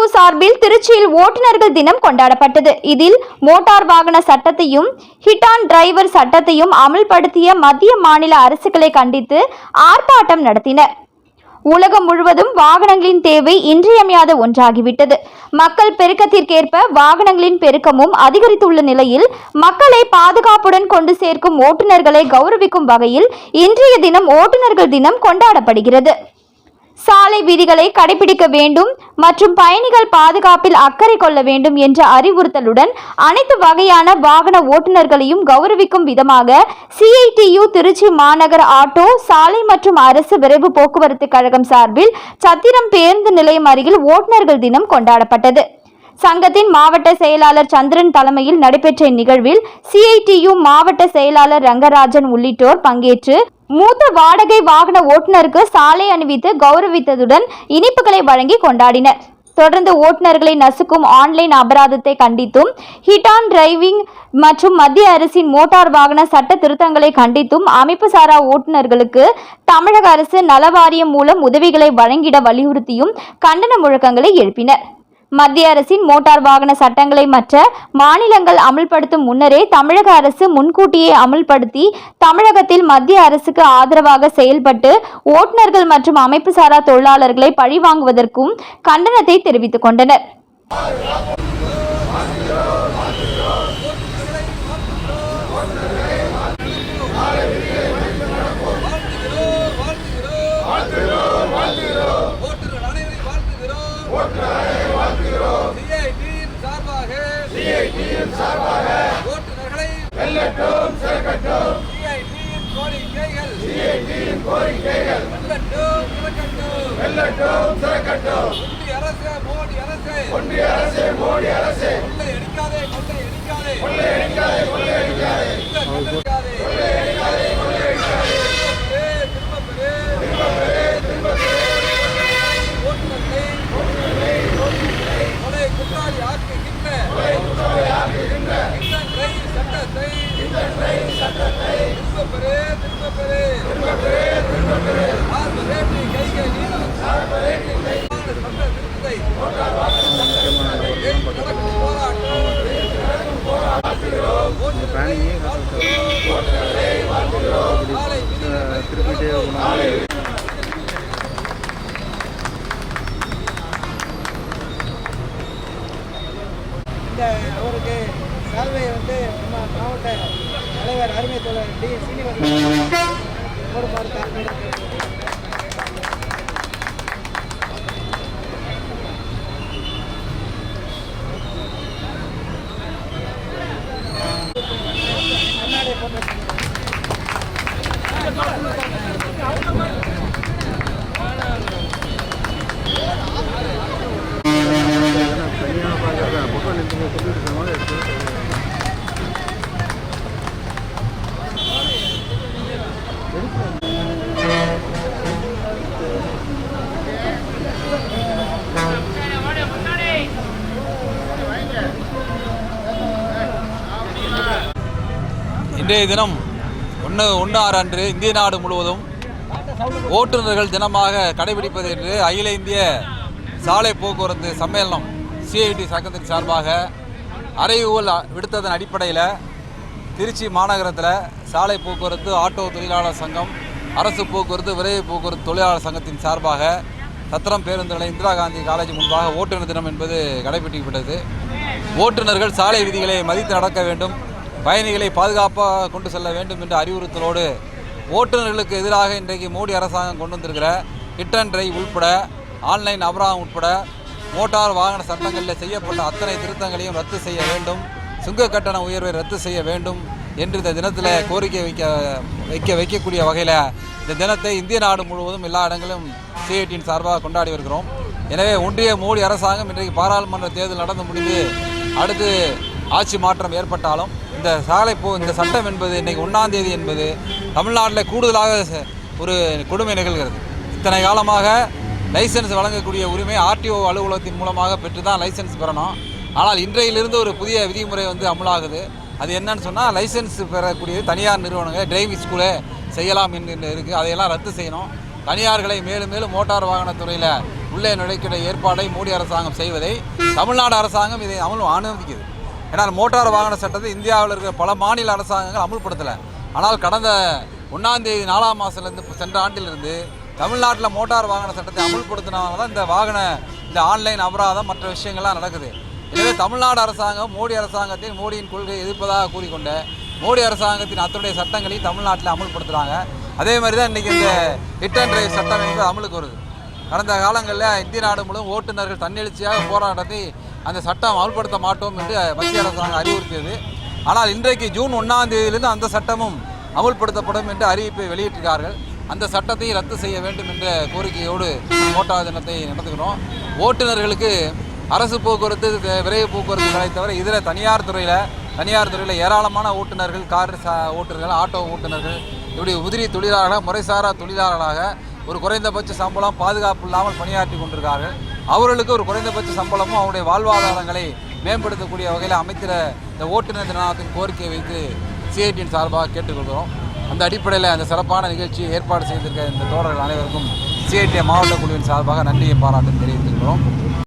CITU சார்பில் திருச்சியில் ஓட்டுநர்கள் தினம் கொண்டாடப்பட்டது. இதில் மோட்டார் வாகன சட்டத்தையும் ஹிட்டான் டிரைவர் சட்டத்தையும் அமல்படுத்திய மத்திய மாநில அரசுகளை கண்டித்து ஆர்ப்பாட்டம் நடத்தினர். உலகம் முழுவதும் வாகனங்களின் தேவை இன்றியமையாத ஒன்றாகிவிட்டது. மக்கள் பெருக்கத்திற்கேற்ப வாகனங்களின் பெருக்கமும் அதிகரித்துள்ள நிலையில் மக்களை பாதுகாப்புடன் கொண்டு சேர்க்கும் ஓட்டுநர்களை கௌரவிக்கும் வகையில் இன்றைய தினம் ஓட்டுநர்கள் தினம் கொண்டாடப்படுகிறது. சாலை விதிகளை கடைபிடிக்க வேண்டும் மற்றும் பயணிகள் பாதுகாப்பில் அக்கறை கொள்ள வேண்டும் என்ற அறிவுறுத்தலுடன் அனைத்து வகையான வாகன ஓட்டுநர்களையும் கௌரவிக்கும் விதமாக சிஐடியு திருச்சி மாநகர ஆட்டோ சாலை மற்றும் அரசு விரைவு போக்குவரத்து கழகம் சார்பில் சத்திரம் பேருந்து நிலையம் அருகில் ஓட்டுநர்கள் தினம் கொண்டாடப்பட்டது. சங்கத்தின் மாவட்ட செயலாளர் சந்திரன் தலைமையில் நடைபெற்ற இந்நிகழ்வில் சிஐடியு மாவட்ட செயலாளர் ரங்கராஜன் உள்ளிட்டோர் பங்கேற்று மூத்த வாடகை வாகன ஓட்டுநருக்கு சாலை அணிவித்து கௌரவித்ததுடன் இனிப்புகளை வழங்கி கொண்டாடினர். தொடர்ந்து ஓட்டுநர்களை நசுக்கும் ஆன்லைன் அபராதத்தை கண்டித்தும் ஹிட் ஆன் டிரைவிங் மற்றும் மத்திய அரசின் மோட்டார் வாகன சட்ட திருத்தங்களை கண்டித்தும் அமைப்பு சாரா ஓட்டுநர்களுக்கு தமிழக அரசு நலவாரியம் மூலம் உதவிகளை வழங்கிட வலியுறுத்தியும் கண்டன முழக்கங்களை எழுப்பினர். மத்திய அரசின் மோட்டார் வாகன சட்டங்களை மற்ற மாநிலங்கள் அமல்படுத்தும் முன்னரே தமிழக அரசு முன்கூட்டியே அமல்படுத்தி தமிழகத்தில் மத்திய அரசுக்கு ஆதரவாக செயல்பட்டு ஓட்டுநர்கள் மற்றும் அமைப்பு சாரா தொழிலாளர்களை பழிவாங்குவதற்கும் கண்டனத்தை தெரிவித்துக் கொண்டனர் Hallelujah. சார்பாக ஓட்டுநர்களை சிஐடியின் கோரிக்கைகள். வெல்லட்டும் சிறக்கட்டும் ஒன்றிய அரசே மோடி அரசே. கொள்ளை அடிக்காதே இந்த அவருக்கு சால்வையை வந்து நம்ம மாவட்ட தலைவர் அருமை தோழர் டி. சீனிவாசன் ஒரு தாழ்மையுடன் இன்றைய தினம் ஒன்று ஒன்று ஆறு அன்று இந்திய நாடு முழுவதும் ஓட்டுநர்கள் தினமாக கடைபிடிப்பது என்று அகில இந்திய சாலை போக்குவரத்து சம்மேளனம் சிஐடி சங்கத்தின் சார்பாக அறைகூவல் விடுத்ததன் அடிப்படையில் திருச்சி மாநகரத்தில் சாலை போக்குவரத்து ஆட்டோ தொழிலாளர் சங்கம் அரசு போக்குவரத்து விரைவு போக்குவரத்து தொழிலாளர் சங்கத்தின் சார்பாக சத்திரம் பேருந்து நிலையம் இந்திரா காந்தி காலேஜ் முன்பாக ஓட்டுநர் தினம் என்பது கடைபிடிக்கப்பட்டது. ஓட்டுநர்கள் சாலை விதிகளை மதித்து நடக்க வேண்டும். பயணிகளை பாதுகாப்பாக கொண்டு செல்ல வேண்டும் என்ற அறிவுறுத்தலோடு ஓட்டுநர்களுக்கு எதிராக இன்றைக்கு மோடி அரசாங்கம் கொண்டு வந்திருக்கிற ஹிட் அண்ட் டிரைவ் உட்பட ஆன்லைன் அபராதம் உட்பட மோட்டார் வாகன சட்டங்களில் செய்யப்பட்ட அத்தனை திருத்தங்களையும் ரத்து செய்ய வேண்டும் சுங்க கட்டண உயர்வை ரத்து செய்ய வேண்டும் என்று இந்த தினத்தில் கோரிக்கை வைக்க வைக்க வைக்கக்கூடிய வகையில் இந்த தினத்தை இந்திய நாடு முழுவதும் எல்லா இடங்களிலும் சிஐடியின் சார்பாக கொண்டாடி வருகிறோம். எனவே ஒன்றிய மோடி அரசாங்கம் இன்றைக்கு பாராளுமன்ற தேர்தல் நடந்து முடிந்து அடுத்து ஆட்சி மாற்றம் ஏற்பட்டாலும் இந்த சாலை போ இந்த சட்டம் என்பது இன்றைக்கு ஒன்றாம் தேதி என்பது தமிழ்நாட்டில் கூடுதலாக ஒரு கொடுமை நிகழ்கிறது. இத்தனை காலமாக லைசென்ஸ் வழங்கக்கூடிய உரிமை ஆர்டிஓ அலுவலகத்தின் மூலமாக பெற்று தான் லைசென்ஸ் பெறணும். ஆனால் இன்றையிலிருந்து ஒரு புதிய விதிமுறை வந்து அமலாகுது. அது என்னன்னு சொன்னால் லைசென்ஸ் பெறக்கூடிய தனியார் நிறுவனங்கள் டிரைவிங் ஸ்கூலே செய்யலாம் என்று இருக்குது அதையெல்லாம் ரத்து செய்யணும். தனியார்களை மேலும் மேலும் மோட்டார் வாகனத்துறையில் உள்ளே நுழைக்கிற ஏற்பாடை மோடி அரசாங்கம் செய்வதை தமிழ்நாடு அரசாங்கம் இதை அமல் அனுமதிக்குது. ஏன்னா மோட்டார் வாகன சட்டத்தை இந்தியாவில் இருக்கிற பல மாநில அரசாங்கங்கள் அமுல்படுத்தலை. ஆனால் கடந்த ஒன்றாந்தேதி நாலாம் மாதத்துலேருந்து சென்ற ஆண்டிலிருந்து தமிழ்நாட்டில் மோட்டார் வாகன சட்டத்தை அமுல்படுத்தினாங்க தான் இந்த வாகன இந்த ஆன்லைன் அபராதம் மற்ற விஷயங்கள்லாம் நடக்குது. எனவே தமிழ்நாடு அரசாங்கம் மோடி அரசாங்கத்தின் மோடியின் கொள்கையை எதிர்ப்பதாக கூறிக்கொண்ட மோடி அரசாங்கத்தின் அத்தனுடைய சட்டங்களையும் தமிழ்நாட்டில் அமுல்படுத்துகிறாங்க அதே மாதிரி தான் இன்றைக்கி இந்த ஹிட் அண்ட் ட்ரைவ் சட்டம் என்பது அமலுக்கு வருது. கடந்த காலங்களில் இந்திய நாடு முழுவதும் ஓட்டுநர்கள் தன்னெழுச்சியாக போராட்டத்தை அந்த சட்டம் அமல்படுத்த மாட்டோம் என்று மத்திய அரசாங்கம் அறிவுறுத்தியது. ஆனால் இன்றைக்கு ஜூன் ஒன்றாம் தேதியிலிருந்து அந்த சட்டமும் அமுல்படுத்தப்படும் என்று அறிவிப்பை வெளியிட்டிருக்கார்கள் அந்த சட்டத்தை ரத்து செய்ய வேண்டும் என்ற கோரிக்கையோடு மோட்டார் தினத்தை நடத்துகிறோம். ஓட்டுநர்களுக்கு அரசு போக்குவரத்து விரைவு போக்குவரத்துகளை தவிர இதர தனியார் துறையில் தனியார் துறையில் ஏராளமான ஓட்டுநர்கள் கார் சா ஓட்டுநர்கள் ஆட்டோ ஓட்டுநர்கள் இப்படி உதிரி தொழிலாளர்களாக முறைசாரா தொழிலாளர்களாக ஒரு குறைந்தபட்ச சம்பளம் பாதுகாப்பு இல்லாமல் பணியாற்றி கொண்டிருக்கார்கள். அவர்களுக்கு ஒரு குறைந்தபட்ச சம்பளமும் அவருடைய வாழ்வாதாரங்களை மேம்படுத்தக்கூடிய வகையில் அமைத்திட இந்த ஓட்டுநர் தினத்தின் கோரிக்கையை வைத்து சிஐடியின் சார்பாக கேட்டுக்கொள்கிறோம். அந்த அடிப்படையில் அந்த சிறப்பான நிகழ்ச்சியை ஏற்பாடு செய்திருக்க இந்த தோழர்கள் அனைவருக்கும் சிஐடி மாவட்ட குழுவின் சார்பாக நன்றியை பாராட்டு தெரிவித்துக்கிறோம்